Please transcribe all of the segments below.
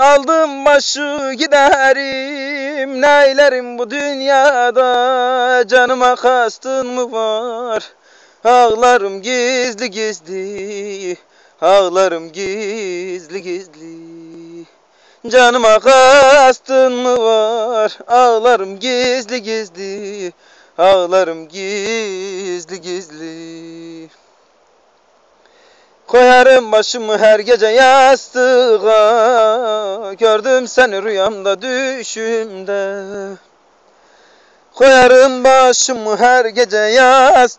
Aldım başı giderim Neylerim bu dünyada? Canıma kastın mı var? Ağlarım gizli gizli Ağlarım gizli gizli. Canıma kastın mı var? Ağlarım gizli gizli Ağlarım gizli gizli Koyarım başımı her gece yastığa. Gördüm seni rüyamda düşümde. Koyarım başımı her gece yastığa.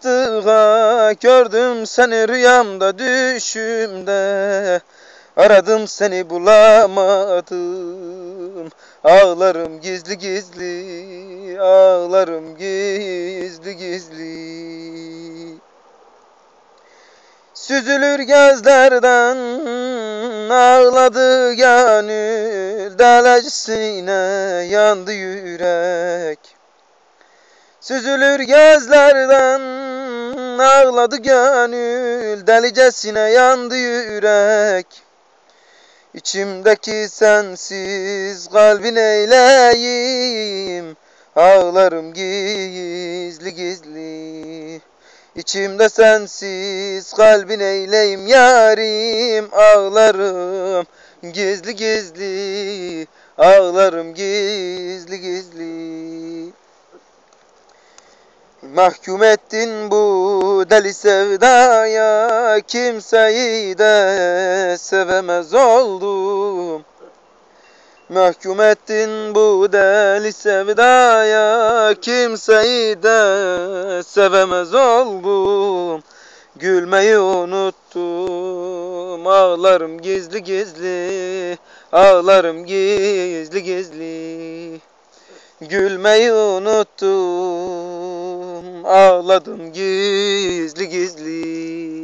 Gördüm seni rüyamda düşümde. Aradım seni bulamadım. Ağlarım gizli gizli Ağlarım gizli gizli Süzülür gözlerden ağladı gönül Delecesine yandı yürek. Süzülür gözlerden ağladı gönül Delicesine yandı yürek. İçimdeki sensiz kalbin eyleyim Ağlarım gizli gizli İçimde sensiz kalbin eyleyim yarim Ağlarım gizli gizli Ağlarım gizli gizli. Mahkum ettin bu deli sevdaya Kimseyi de sevemez oldum Mahkum ettin bu deli sevdaya Kimseyi de sevemez oldum. Gülmeyi unuttum Ağlarım gizli gizli Ağlarım gizli gizli. Gülmeyi unuttum Ağladım gizli gizli